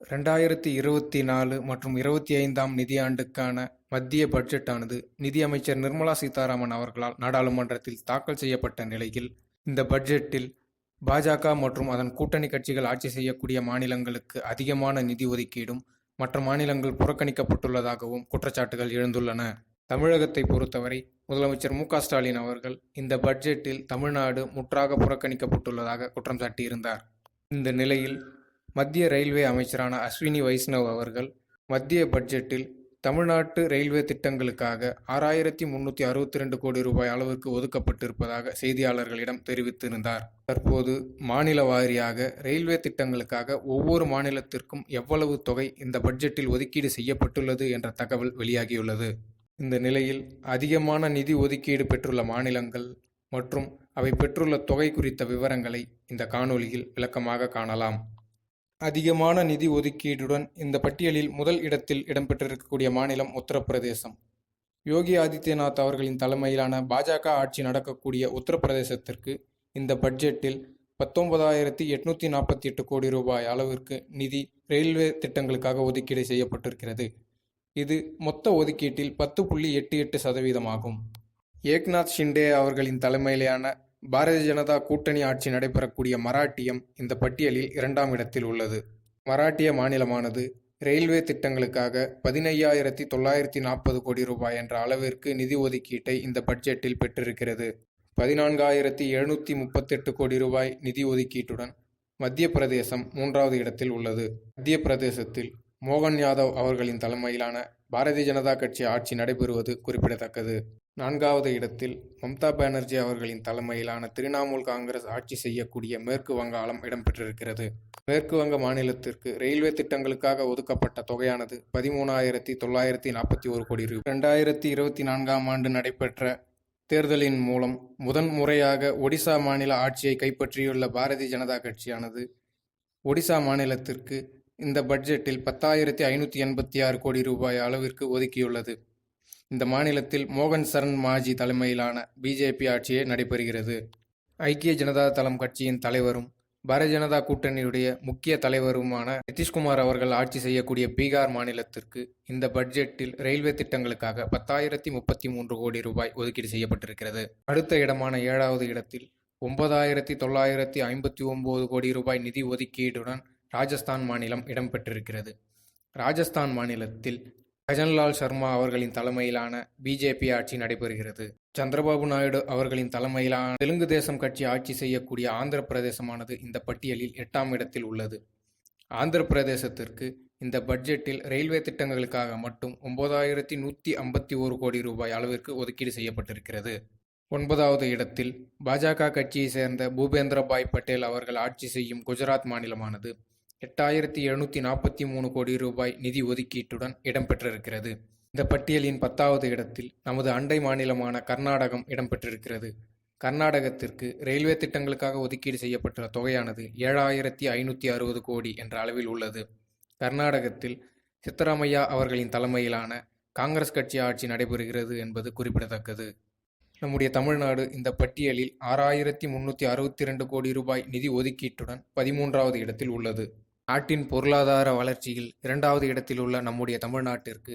ரெண்டாயிரத்தி இருபத்தி நாலு மற்றும் இருபத்தி ஐந்தாம் நிதியாண்டுக்கான மத்திய பட்ஜெட்டானது நிதியமைச்சர் நிர்மலா சீதாராமன் அவர்களால் நாடாளுமன்றத்தில் தாக்கல் செய்யப்பட்ட நிலையில் இந்த பட்ஜெட்டில் பாஜக மற்றும் அதன் கூட்டணி கட்சிகள் ஆட்சி செய்யக்கூடிய மாநிலங்களுக்கு அதிகமான நிதி ஒதுக்கீடும் மற்ற மாநிலங்கள் புறக்கணிக்கப்பட்டுள்ளதாகவும் குற்றச்சாட்டுகள் எழுந்துள்ளன. தமிழகத்தை பொறுத்தவரை முதலமைச்சர் மு ஸ்டாலின் அவர்கள் இந்த பட்ஜெட்டில் தமிழ்நாடு முற்றாக புறக்கணிக்கப்பட்டுள்ளதாக குற்றம் சாட்டியிருந்தார். இந்த நிலையில் மத்திய ரயில்வே அமைச்சரான அஸ்வினி வைஷ்ணவ் அவர்கள் மத்திய பட்ஜெட்டில் தமிழ்நாட்டு ரயில்வே திட்டங்களுக்காக ஆறாயிரத்தி முன்னூற்றி அறுபத்தி ரெண்டு கோடி ரூபாய் அளவுக்கு ஒதுக்கப்பட்டிருப்பதாக செய்தியாளர்களிடம் தெரிவித்திருந்தார். தற்போது மாநில வாரியாக ரயில்வே திட்டங்களுக்காக ஒவ்வொரு மாநிலத்திற்கும் எவ்வளவு தொகை இந்த பட்ஜெட்டில் ஒதுக்கீடு செய்யப்பட்டுள்ளது என்ற தகவல் வெளியாகியுள்ளது. இந்த நிலையில் அதிகமான நிதி ஒதுக்கீடு பெற்றுள்ள மாநிலங்கள் மற்றும் அவை பெற்றுள்ள தொகை குறித்த விவரங்களை இந்த காணொலியில் விளக்கமாக காணலாம். அதிகமான நிதி ஒதுக்கீடுடன் இந்த பட்டியலில் முதல் இடத்தில் இடம்பெற்றிருக்கக்கூடிய மாநிலம் உத்தரப்பிரதேசம். யோகி ஆதித்யநாத் அவர்களின் தலைமையிலான பாஜக ஆட்சி நடக்கக்கூடிய உத்தரப்பிரதேசத்திற்கு இந்த பட்ஜெட்டில் பத்தொன்பதாயிரத்தி எட்நூற்றி நாற்பத்தி எட்டு கோடி ரூபாய் அளவிற்கு நிதி ரயில்வே திட்டங்களுக்காக ஒதுக்கீடு செய்யப்பட்டிருக்கிறது. இது மொத்த ஒதுக்கீட்டில் பத்து புள்ளி எட்டு எட்டு சதவீதமாகும். ஏக்நாத் ஷிண்டே அவர்களின் தலைமையிலான பாரதிய ஜனதா கூட்டணி ஆட்சி நடைபெறக்கூடிய மராட்டியம் இந்த பட்டியலில் இரண்டாம் இடத்தில் உள்ளது. மராட்டிய மாநிலமானது ரயில்வே திட்டங்களுக்காக பதினையாயிரத்தி தொள்ளாயிரத்தி நாற்பது கோடி ரூபாய் என்ற அளவிற்கு நிதி ஒதுக்கீட்டை இந்த பட்ஜெட்டில் பெற்றிருக்கிறது. பதினான்காயிரத்தி எழுநூற்றி முப்பத்தெட்டு கோடி ரூபாய் நிதி ஒதுக்கீட்டுடன் மத்திய பிரதேசம் மூன்றாவது இடத்தில் உள்ளது. மத்திய பிரதேசத்தில் மோகன் யாதவ் அவர்களின் தலைமையிலான பாரதிய ஜனதா கட்சி ஆட்சி நடைபெறுவது குறிப்பிடத்தக்கது. நான்காவது இடத்தில் மம்தா பானர்ஜி அவர்களின் தலைமையிலான திரிணாமுல் காங்கிரஸ் ஆட்சி செய்யக்கூடிய மேற்கு வங்காளம் இடம்பெற்றிருக்கிறது. மேற்கு வங்க மாநிலத்திற்கு ரயில்வே திட்டங்களுக்காக ஒதுக்கப்பட்ட தொகையானது பதிமூணாயிரத்தி தொள்ளாயிரத்தி நாற்பத்தி ஒரு கோடி ரூபாய். ரெண்டாயிரத்தி இருபத்தி நான்காம் ஆண்டு நடைபெற்ற தேர்தலின் மூலம் முதன் முறையாக ஒடிசா மாநில ஆட்சியை கைப்பற்றியுள்ள பாரதிய ஜனதா கட்சியானது ஒடிசா மாநிலத்திற்கு இந்த பட்ஜெட்டில் பத்தாயிரத்தி ஐநூற்றி எண்பத்தி ஆறு கோடி ரூபாய் அளவிற்கு ஒதுக்கியுள்ளது. இந்த மாநிலத்தில் மோகன் சரண் மாஜி தலைமையிலான பிஜேபி ஆட்சியே நடைபெறுகிறது. ஐக்கிய ஜனதா தளம் கட்சியின் தலைவரும் பாரதிய ஜனதா கூட்டணியுடைய முக்கிய தலைவருமான நிதிஷ்குமார் அவர்கள் ஆட்சி செய்யக்கூடிய பீகார் மாநிலத்திற்கு இந்த பட்ஜெட்டில் ரயில்வே திட்டங்களுக்காக பத்தாயிரத்தி முப்பத்தி மூன்று கோடி ரூபாய் ஒதுக்கீடு செய்யப்பட்டிருக்கிறது. அடுத்த இடமான ஏழாவது இடத்தில் ஒன்பதாயிரத்தி தொள்ளாயிரத்தி ஐம்பத்தி ஒன்பது கோடி ரூபாய் நிதி ஒதுக்கீடுடன் ராஜஸ்தான் மாநிலம் இடம்பெற்றிருக்கிறது. ராஜஸ்தான் மாநிலத்தில் கஜன்லால் சர்மா அவர்களின் தலைமையிலான பிஜேபி ஆட்சி நடைபெறுகிறது. சந்திரபாபு நாயுடு அவர்களின் தலைமையிலான தெலுங்கு தேசம் கட்சி ஆட்சி செய்யக்கூடிய ஆந்திர பிரதேசமானது இந்த பட்டியலில் எட்டாம் இடத்தில் உள்ளது. ஆந்திர பிரதேசத்திற்கு இந்த பட்ஜெட்டில் ரயில்வே திட்டங்களுக்காக மட்டும் ஒன்பதாயிரத்தி நூற்றி ஐம்பத்தி ஒரு கோடி ரூபாய் அளவிற்கு ஒதுக்கீடு செய்யப்பட்டிருக்கிறது. ஒன்பதாவது இடத்தில் பாஜக கட்சியை சேர்ந்த பூபேந்திர பாய் பட்டேல் அவர்கள் ஆட்சி செய்யும் குஜராத் மாநிலமானது எட்டாயிரத்தி எழுநூற்றி நாற்பத்தி மூணு கோடி ரூபாய் நிதி ஒதுக்கீட்டுடன் இடம்பெற்றிருக்கிறது. இந்த பட்டியலின் பத்தாவது இடத்தில் நமது அண்டை மாநிலமான கர்நாடகம் இடம்பெற்றிருக்கிறது. கர்நாடகத்திற்கு ரயில்வே திட்டங்களுக்காக ஒதுக்கீடு செய்யப்பட்டுள்ள தொகையானது ஏழாயிரத்தி ஐநூற்றி அறுபது கோடி என்ற அளவில் உள்ளது. கர்நாடகத்தில் சித்தராமையா அவர்களின் தலைமையிலான காங்கிரஸ் கட்சி ஆட்சி நடைபெறுகிறது என்பது குறிப்பிடத்தக்கது. நம்முடைய தமிழ்நாடு இந்த பட்டியலில் ஆறாயிரத்தி முன்னூற்றி அறுபத்தி ரெண்டு கோடி ரூபாய் நிதி ஒதுக்கீட்டுடன் பதிமூன்றாவது இடத்தில் உள்ளது. நாட்டின் பொருளாதார வளர்ச்சியில் இரண்டாவது இடத்தில் உள்ள நம்முடைய தமிழ்நாட்டிற்கு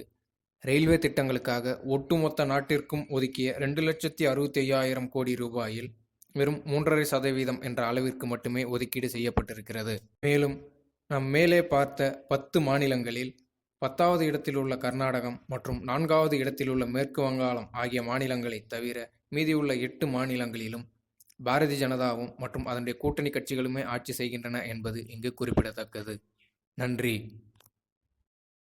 ரயில்வே திட்டங்களுக்காக ஒட்டுமொத்த நாட்டிற்கும் ஒதுக்கிய ரெண்டு லட்சத்தி அறுபத்தி ஐயாயிரம் கோடி ரூபாயில் வெறும் மூன்றரை சதவீதம் என்ற அளவிற்கு மட்டுமே ஒதுக்கீடு செய்யப்பட்டிருக்கிறது. மேலும் நம் மேலே பார்த்த பத்து மாநிலங்களில் பத்தாவது இடத்தில் உள்ள கர்நாடகம் மற்றும் நான்காவது இடத்தில் உள்ள மேற்கு வங்காளம் ஆகிய மாநிலங்களை தவிர மீதியுள்ள எட்டு மாநிலங்களிலும் பாரதிய ஜனதாவும் மற்றும் அதனுடைய கூட்டணி கட்சிகளுமே ஆட்சி செய்கின்றன என்பது இங்கு குறிப்பிடத்தக்கது. நன்றி.